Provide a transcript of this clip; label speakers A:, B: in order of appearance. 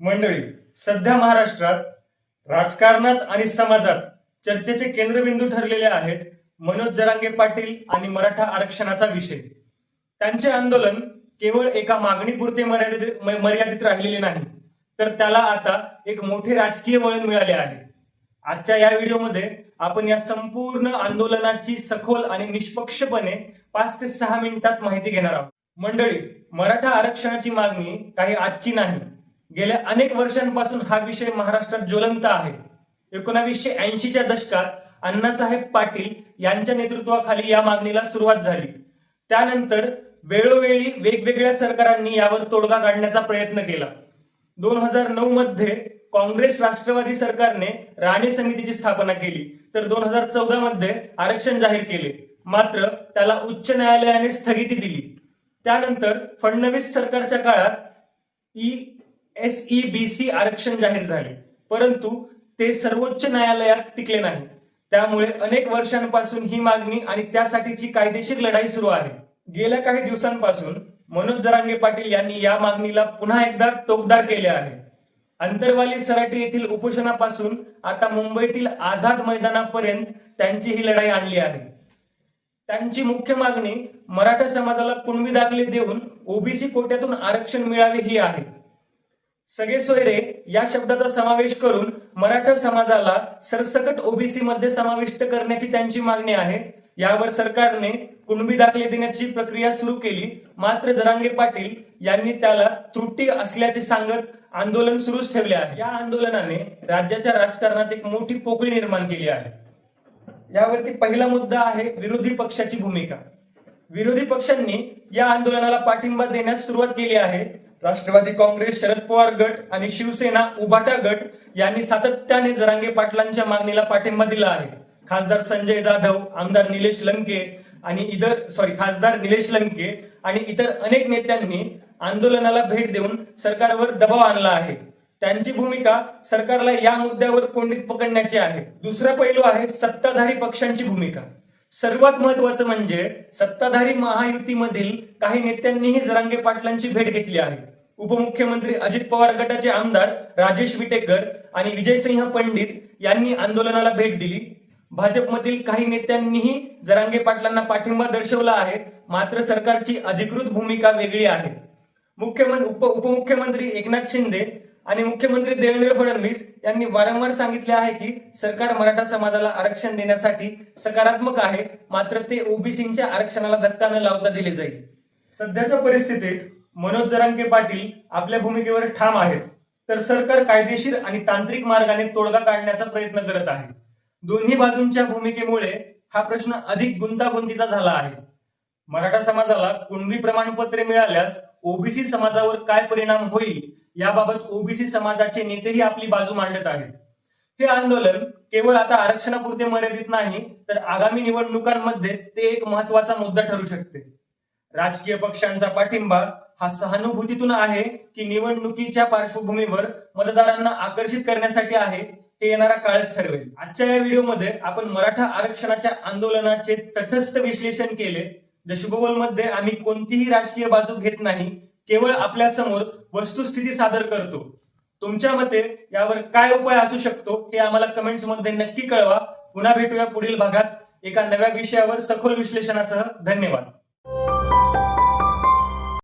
A: मंडळी सध्या महाराष्ट्रात राजकारणात आणि समाजात चर्चेचे केंद्रबिंदू ठरलेले आहेत मनोज जरांगे पाटील आणि मराठा आरक्षणाचा विषय. त्यांचे आंदोलन केवळ एका मागणीपुरते मर्यादित मर्यादित राहिलेले नाही तर त्याला आता एक मोठे राजकीय वळण मिळाले आहे. आजच्या या व्हिडिओमध्ये आपण या संपूर्ण आंदोलनाची सखोल आणि निष्पक्षपणे पाच ते सहा मिनिटात माहिती घेणार आहोत. मंडळी मराठा आरक्षणाची मागणी काही आजची नाही. गेल्या अनेक वर्षांपासून हा विषय महाराष्ट्रात ज्वलंत आहे. एकोणावीसशे ऐंशीच्या दशकात अण्णासाहेब पाटील यांच्या नेतृत्वाखाली या मागणीला सुरुवात झाली. त्यानंतर वेळोवेळी वेगवेगळ्या सरकारांनी यावर तोडगा काढण्याचा प्रयत्न केला. दोन हजार नऊ मध्ये काँग्रेस राष्ट्रवादी सरकारने राणे समितीची स्थापना केली. तर दोन हजार चौदा मध्ये आरक्षण जाहीर केले. मात्र त्याला उच्च न्यायालयाने स्थगिती दिली. त्यानंतर फडणवीस सरकारच्या काळात E S E B C आरक्षण जाहीर झाले. परंतु ते सर्वोच्च न्यायालयात टिकले नाही. त्यामुळे अनेक वर्षांपासून ही मागणी आणि त्यासाठीची कायदेशीर लढाई सुरू आहे. गेल्या काही दिवसांपासून मनोज जरांगे पाटील यांनी या मागणीला पुन्हा एकदा टोकदार केले आहे. अंतरवाली सराटी येथील उपोषणापासून आता मुंबईतील आझाद मैदानापर्यंत त्यांची ही लढाई आणली आहे. त्यांची मुख्य मागणी मराठा समाजाला कुणबी दाखले देऊन ओबीसी कोट्यातून आरक्षण मिळावे ही आहे. सगळे सोयरे या शब्दाचा समावेश करून मराठा समाजाला सरसकट ओबीसी मध्ये समाविष्ट करण्याची त्यांची मागणी आहे. यावर सरकारने कुणबी दाखले देण्याची प्रक्रिया सुरू केली. मात्र जरांगे पाटील यांनी त्याला त्रुटी असल्याचे सांगत आंदोलन सुरूच ठेवले आहे. या आंदोलनाने राज्याच्या राजकारणात एक मोठी पोकळी निर्माण केली आहे. यावरती पहिला मुद्दा आहे विरोधी पक्षाची भूमिका. विरोधी पक्षांनी या आंदोलनाला पाठिंबा देण्यास सुरुवात केली आहे. राष्ट्रवादी काँग्रेस शरद पवार गट आणि शिवसेना उबाटा गट यांनी सातत्याने जरांगे पाटलांच्या मागणीला पाठिंबा दिला आहे. खासदार संजय जाधव आमदार निलेश लंके आणि इतर सॉरी खासदार निलेश लंके आणि इतर अनेक नेत्यांनी आंदोलनाला भेट देऊन सरकारवर दबाव आणला आहे. त्यांची भूमिका सरकारला या मुद्द्यावर कोंडीत पकडण्याची आहे. दुसरा पैलू आहे सत्ताधारी पक्षांची भूमिका. सर्वात महत्वाचं म्हणजे सत्ताधारी महायुतीमधील काही नेत्यांनीही जरांगे पाटलांची भेट घेतली आहे. उपमुख्यमंत्री अजित पवार गटाचे आमदार राजेश विटेकर आणि विजयसिंह पंडित यांनी आंदोलनाला भेट दिली. भाजपमधील काही नेत्यांनीही जरांगे पाटलांना पाठिंबा दर्शवला आहे मात्र सरकारची अधिकृत भूमिका वेगळी आहे. मुख्यमंत्री उप उपमुख्यमंत्री एकनाथ शिंदे आणि मुख्यमंत्री देवेंद्र फडणवीस यांनी वारंवार सांगितले आहे की सरकार मराठा समाजाला आरक्षण देण्यासाठी सकारात्मक आहे मात्र ते ओबीसीच्या आरक्षणाला धक्का न लावता दिले जाईल. सध्याच्या परिस्थितीत मनोज जरांगे पाटील आपल्या भूमिकेवर ठाम आहेत तर सरकार कायदेशीर आणि तांत्रिक मार्गाने तोडगा काढण्याचा प्रयत्न करत आहे. दोन्ही बाजूंच्या भूमिकेमुळे हा प्रश्न अधिक गुंतागुंतीचा झाला आहे. मराठा समाजाला कुणबी प्रमाणपत्रे मिळाल्यास ओबीसी समाजावर काय परिणाम होईल याबाबत ओबीसी समाजाचे नेतेही आपली बाजू मांडत आहेत. हे आंदोलन केवळ आता आरक्षणापुरते मर्यादित नाही तर आगामी निवडणुकांमध्ये ते एक महत्त्वाचा मुद्दा ठरू शकते. राजकीय पक्षांचा पाठिंबा हा सहानुभूतीतून आहे की निवडणुकीच्या पार्श्वभूमीवर मतदारांना आकर्षित करण्यासाठी आहे हे येणारा काळच ठरवेल. आजच्या या व्हिडिओमध्ये आपण मराठा आरक्षणाच्या आंदोलनाचे तटस्थ विश्लेषण केले द शुभबोलमध्ये आम्ही कोणतीही राजकीय बाजू घेत नाही केवळ आपल्यासमोर वस्तुस्थिती सादर करतो. तुमच्या मते यावर काय उपाय असू शकतो हे आम्हाला कमेंट्समध्ये नक्की कळवा. पुन्हा भेटूया पुढील भागात एका नव्या विषयावर सखोल विश्लेषणासह. धन्यवाद.